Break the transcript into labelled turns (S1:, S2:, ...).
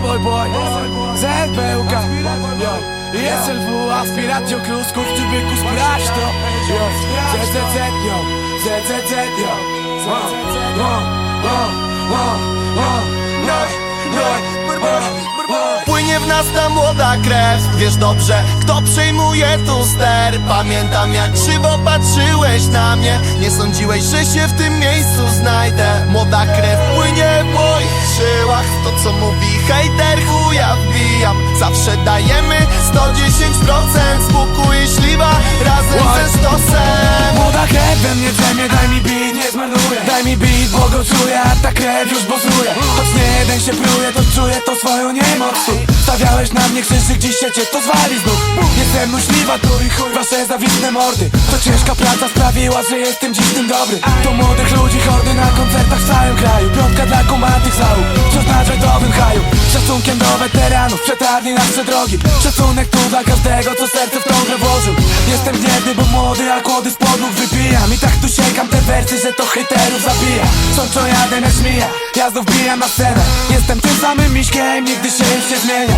S1: boy boy ZBUK Yo. I SLW, aspiracją klusków Czy byku sprawdź to. ZZZ yo. ZZZ yo.
S2: Płynie w nas ta młoda krew. Wiesz dobrze, kto przejmuje tu ster? Pamiętam jak krzywo patrzyłeś na mnie. Nie sądziłeś, że się w tym miejscu znajdę. Młoda krew hejter chuja wbijam. Zawsze dajemy 110% Spokój śliwa razem
S1: Oj.
S2: ze stosem.
S1: Młoda krew we mnie drzemie, daj mi beat, nie zmarnuję. Daj mi beat, bo go czuję, a ta krew już bozuje Choć nie jeden się pruje, to czuję to swoją niemoc Stawiałeś na mnie krzyżyk, dziś się cię to zwali znów. Jestem myśliwa tu i chuj wasze zawistne mordy. To ciężka praca sprawiła, że jestem dziś tym dobry. To młodych ludzi hordy na koncertach w całym kraju. Piątka dla kumatych weteranów, przetarli nasze drogi. Szacunek tu dla każdego, co serce w tą grę włożył. Jestem gniewny, bo młody, a kłody z podłóg wypijam I tak tu sięgam te wersy, że to hejterów zabija. Sączą jadę na żmija, ja znów bijam na scenę. Jestem tym samym miśkiem, nigdy się już nie zmienia